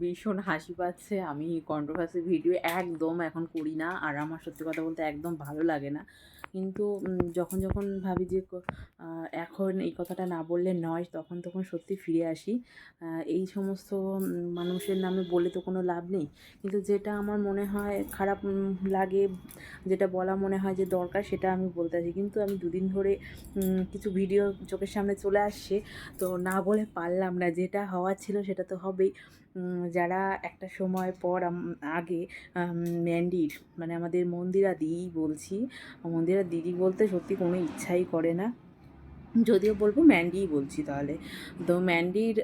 ভীষণ হাসি পাচ্ছে। আমি কন্ট্রোভার্সি ভিডিও একদম এখন করি না। আর আমার সত্যি কথা বলতে একদম ভালো লাগে না। কিন্তু যখন যখন ভাবি যে এখন এই কথাটা না বললে নয়, তখন তখন সত্যি ফিরে আসি। এই সমস্ত মানুষের নামে বলে তো কোনো লাভ নেই। কিন্তু যেটা আমার মনে হয় খারাপ লাগে, যেটা বলা মনে হয় যে দরকার, সেটা আমি বলতে আছি কিন্তু আমি দুদিন ধরে কিছু ভিডিও চোখের সামনে চলে আসছে। তো না বলে পারলাম না। যেটা হওয়ার ছিল সেটা তো হবেই। যারা একটা সময় পর আগে ম্যান্ডির মানে আমাদের মন্দিরা দিই বলছি, মন্দিরা দিদি বলতে সত্যি কোনো ইচ্ছাই করে না। যদিও বলব ম্যান্ডিই বলছি তাহলে। তো ম্যান্ডির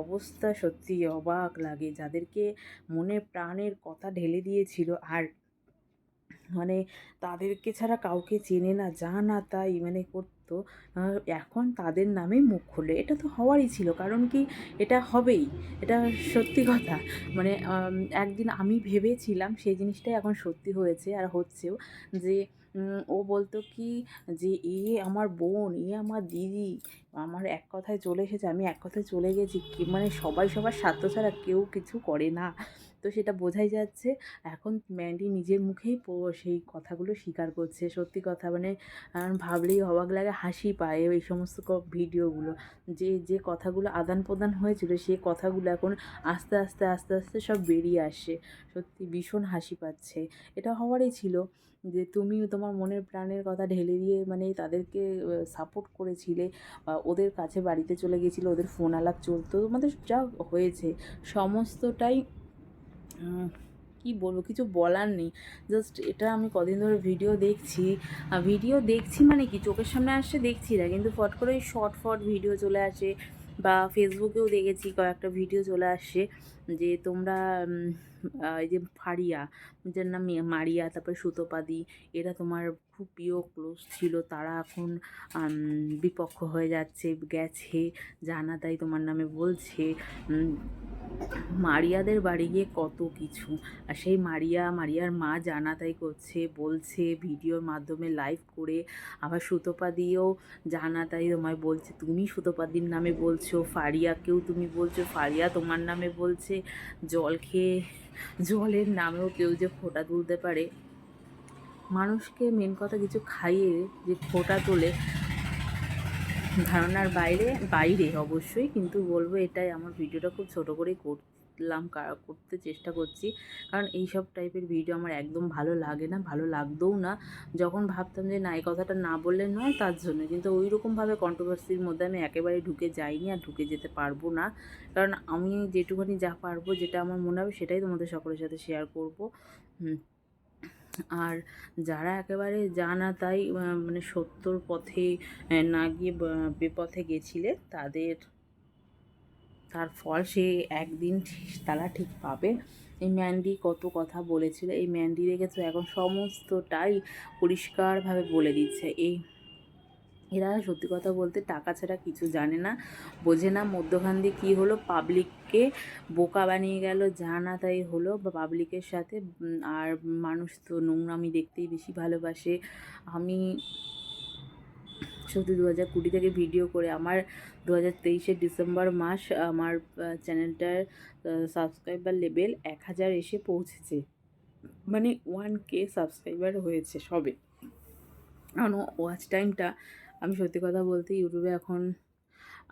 অবস্থা সত্যি অবাক লাগে, যাদেরকে মনে প্রাণের কথা ঢেলে দিয়েছিল আর মানে তাদেরকে ছাড়া কাউকে চেনে না যা না তাই মানে আহ, এখন তাদের নামে মুখ খুলে এটা তো হওয়ারই ছিল কারণ কি এটা হবেই। এটা সত্যি কথা। মানে একদিন আমি ভেবেছিলাম সেই জিনিসটাই এখন সত্যি হয়েছে আর হচ্ছেও যে ও বলতো কি যে এ আমার বোন এ আমার দিদি আমার এক কথায় চলে এসেছে আমি এক কথায় চলে গেছি। মানে সবাই সবার স্বার্থ ছাড়া কেউ কিছু করে না। তো সেটা বোঝাই যাচ্ছে। এখন ম্যান্ডি নিজের মুখেই সেই কথাগুলো স্বীকার করছে। সত্যি কথা মানে ভাবলেই অবাক লাগে, হাসি পায় এই সমস্ত ভিডিওগুলো। যে যে কথাগুলো আদান প্রদান হয়েছিল সেই কথাগুলো এখন আস্তে আস্তে আস্তে আস্তে সব বেরিয়ে আসছে। সত্যি ভীষণ হাসি পাচ্ছে। এটা হওয়ারই ছিল যে তুমি তোমার মনের প্রাণের কথা ঢেলে দিয়ে মানে তাদেরকে সাপোর্ট করেছিলে ওদের কাছে বাড়িতে চলে গেছিল, ওদের ফোন আলাপ চলতো। তোমাদের যা হয়েছে, সমস্তটাই কি বলব, কিছু বলার নেই। জাস্ট এটা আমি কদিন ধরে ভিডিও দেখছি। ভিডিও দেখছি মানে কি, চোখের সামনে আসছে দেখছি না, কিন্তু ফট করে ওই শর্ট ফট ভিডিও চলে আসে বা ফেসবুকেও দেখেছি, কয়েকটা ভিডিও চলে আসছে যে তোমরা এই যে ফারিয়া যার নাম মারিয়া, তারপরে সুতোপাদি, এরা তোমার খুব প্রিয় ক্লোজ ছিল। তারা এখন বিপক্ষ হয়ে যাচ্ছে, গেছে, জানা তাই তোমার নামে বলছে। মারিয়াদের বাড়ি গিয়ে কত কিছু। আর সেই মারিয়া, মারিয়ার মা জানা তাই করছে, বলছে, ভিডিওর মাধ্যমে লাইভ করে। আবার সুতোপাদিও দিয়েও জানা তাই তোমায় বলছে, তুমি সুতোপাদির নামে বলছো, ফারিয়াকেও তুমি বলছো, ফারিয়া তোমার নামে বলছে, জল খেয়ে জলের নামেও কেউ যে ফোঁটা তুলতে পারে। মানুষকে মেন কথা কিছু খাইয়ে যে ফোঁটা তোলে, ধারণার বাইরে বাইরে অবশ্যই, কিন্তু বলব এটাই, আমার ভিডিওটা খুব ছোট করেই করলাম করতে চেষ্টা করছি। কারণ এই সব টাইপের ভিডিও আমার একদম ভালো লাগে না, ভালো লাগতেও না। যখন ভাবতাম যে না, এই কথাটা না বললে নয় তার জন্য। কিন্তু ওই রকমভাবে কন্ট্রোভার্সির মধ্যে আমি একেবারে ঢুকে যাইনি আর ঢুকে যেতে পারব না। কারণ আমি যেটুখানি যা পারব, যেটা আমার মনে হবে সেটাই তোমাদের সকলের সাথে শেয়ার করব। আর যারা একেবারে জানা তাই মানে সত্যর পথে না গিয়ে বিপথে গেছিলে, তাদের তার ফল সে একদিন তারা ঠিক পাবে। এই ম্যান্ডি কত কথা বলেছিল, এই ম্যান্ডি দেখেছ এখন সমস্তটাই পরিষ্কারভাবে বলে দিচ্ছে। এই, এরা সত্যি কথা বলতে টাকা ছাড়া কিছু জানে না, বোঝে না মধ্যখান দিয়ে কী হলো, পাবলিককে বোকা বানিয়ে গেল, যা না তাই হলো, বা পাবলিকের সাথে আর মানুষ তো নোংরামি দেখতেই বেশি ভালোবাসে। আমি সত্যি দু হাজার কুড়ি থেকে ভিডিও করে আমার দু হাজার তেইশের ডিসেম্বর মাস আমার চ্যানেলটার সাবস্ক্রাইবার লেভেল এক হাজার এসে পৌঁছেছে। মানে ওয়ান কে সাবস্ক্রাইবার হয়েছে সবে। কারণ ওয়াচ টাইমটা আমি সত্যি কথা বলতে ইউটিউবে এখন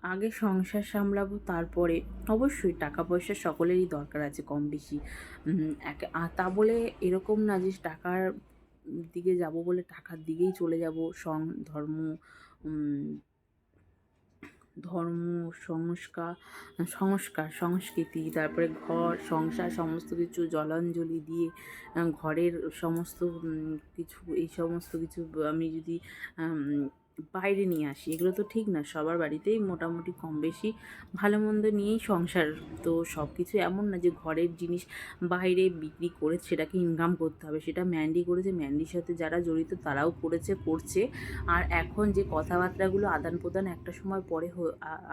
আগে সংসার সামলাবো, তারপরে অবশ্যই টাকা পয়সা সকলেরই দরকার আছে কম বেশি এক- তা বলে এরকম না যে টাকার দিকে যাব বলে টাকার দিকেই চলে যাব। সং, ধর্ম ধর্ম, সংস্কার সংস্কার, সংস্কৃতি, তারপরে ঘর, সংসার, সমস্ত কিছু, জলাঞ্জলি দিয়ে ঘরের সমস্ত কিছু, এই সমস্ত কিছু আমি যদি বাইরে নিয়ে আসি। এগুলো তো ঠিক না, সবার বাড়িতেই মোটামুটি কম বেশি ভালো মন্দ নিয়েই সংসার। তো সব কিছু এমন না যে ঘরের জিনিস বাইরে বিক্রি করে সেটাকে ইনকাম করতে হবে। সেটা ম্যান্ডি করেছে। ম্যান্ডির সাথে যারা জড়িত তারাও করেছে, করছে। আর এখন যে কথাবার্তাগুলো আদান প্রদান একটা সময় পরে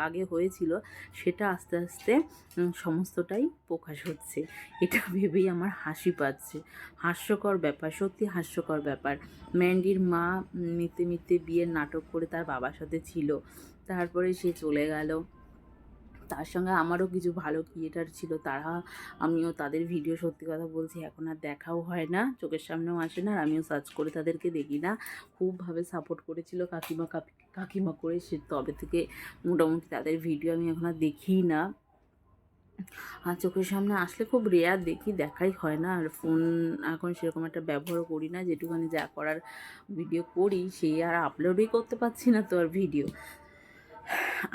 আগে হয়েছিল, সেটা আস্তে আস্তে সমস্তটাই প্রকাশ হচ্ছে। এটা ভেবেই আমার হাসি পাচ্ছে। হাস্যকর ব্যাপার, সত্যি হাস্যকর ব্যাপার। ম্যান্ডির মা মিথ্যে মিথ্যে বিয়ের নাটক করে তার বাবার সাথে ছিল। তারপরে সে চলে গেল। তার সঙ্গে আমারও কিছু ভালো ক্রিয়েটার ছিল। তারা, আমিও তাদের ভিডিও সত্যি কথা বলছি, এখন আর দেখাও হয় না। চোখের সামনেও আসে না, আর আমিও সার্চ করে তাদেরকে দেখি না। খুবভাবে সাপোর্ট করেছিল কাকিমা, কাকি, কাকিমা করে সে তবে থেকে মোটামুটি তাদের ভিডিও আমি এখন আর দেখি না। আর চোখের সামনে আসলে খুব রেয়ার দেখি, দেখাই হয় না। আর ফোন এখন সেরকম একটা ব্যবহার করি না যেটুখানি যা করার ভিডিও করি, সেই আর আপলোডই করতে পারছি না তো আর ভিডিও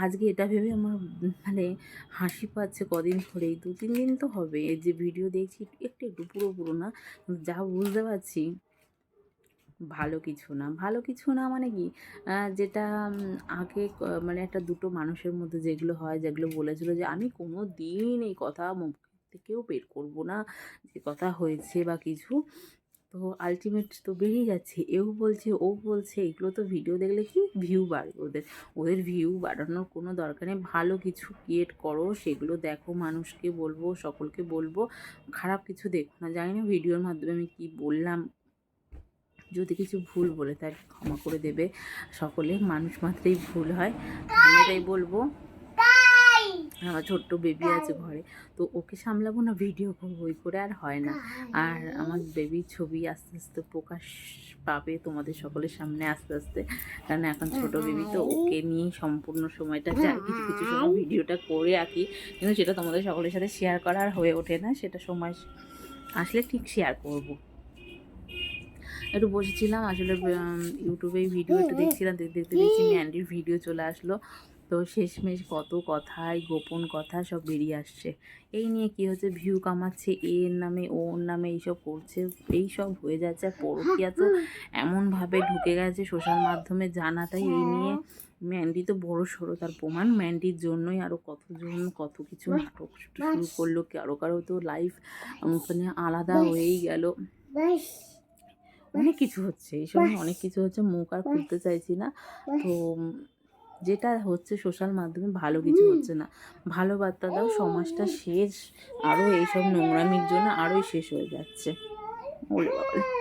আজকে এটা ভেবে আমার মানে হাসি পাচ্ছে কদিন ধরেই দু তিন দিন তো হবে। যে ভিডিও দেখছি, একটু একটু পুরো পুরো না, যা বুঝতে পারছি। ভালো কিছু না। ভালো কিছু না মানে কি? যেটা আগে মানে একটা দুটো মানুষের মধ্যে যেগুলো হয়, যেগুলো বলেছিল যে, আমি কোনো দিন এই কথা মুখ থেকেও বের করব না, যে কথা হয়েছে বা কিছু। তো আলটিমেট তো বেরিয়ে যাচ্ছে। এও বলছে, ও বলছে, এগুলো তো ভিডিও দেখলে কি? ভিউ বাড়বে ওদের। ওদের ভিউ বাড়ানোর কোনো দরকার নেই। ভালো কিছু ক্রিয়েট করো, সেগুলো দেখো, মানুষকে বলব, সকলকে বলব। খারাপ কিছু দেখো না। জানি না ভিডিওর মাধ্যমে আমি কি বললাম যদি কিছু ভুল বলে তাকে ক্ষমা করে দেবে। সকলে মানুষ মাত্রেই ভুল হয়। আমি এটাই বলব। আমার ছোট্ট বেবি আছে ঘরে। তো ওকে সামলাবো না ভিডিও করব ওই করে আর হয় না। আর আমার বেবির ছবি আস্তে আস্তে প্রকাশ পাবে তোমাদের সকলের সামনে আস্তে আস্তে। কারণ এখন ছোট বেবি তো ওকে নিয়েই সম্পূর্ণ সময়টা যায়। কিছু কিছু সময় ভিডিওটা করে রাখি। কিন্তু সেটা তোমাদের সকলের সাথে শেয়ার করা আর হয়ে ওঠে না। সেটা সময় আসলে ঠিক শেয়ার করব। একটু বসেছিলাম আসলে ইউটিউবে ভিডিও একটু দেখছিলাম দেখতে দেখতে দেখছি ম্যান্ডির ভিডিও চলে আসলো। তো শেষমেশ কত কথাই গোপন কথা সব বেরিয়ে আসছে। এই নিয়ে কি হচ্ছে? ভিউ কামাচ্ছে এর নামে ওর নামে এইসব করছে এই সব হয়ে যাচ্ছে। আর পরকিয়া তো এমনভাবে ঢুকে গেছে সোশ্যাল মাধ্যমে জানাটাই এই নিয়ে ম্যান্ডি তো বড় সড়ো তার প্রমাণ। ম্যান্ডির জন্যই আরও কতজন কত কিছু নাটক শুরু করল কারও কারও তো লাইফ মানে আলাদা হয়েই গেল। অনেক কিছু হচ্ছে এই সময় অনেক কিছু হচ্ছে মুখ আর খুলতে চাইছি না। তো যেটা হচ্ছে সোশ্যাল মাধ্যমে ভালো কিছু হচ্ছে না। ভালো বার্তা দাও সমাজটা শেষ আরও এইসব নোংরামির জন্য আরোই শেষ হয়ে যাচ্ছে। বাবা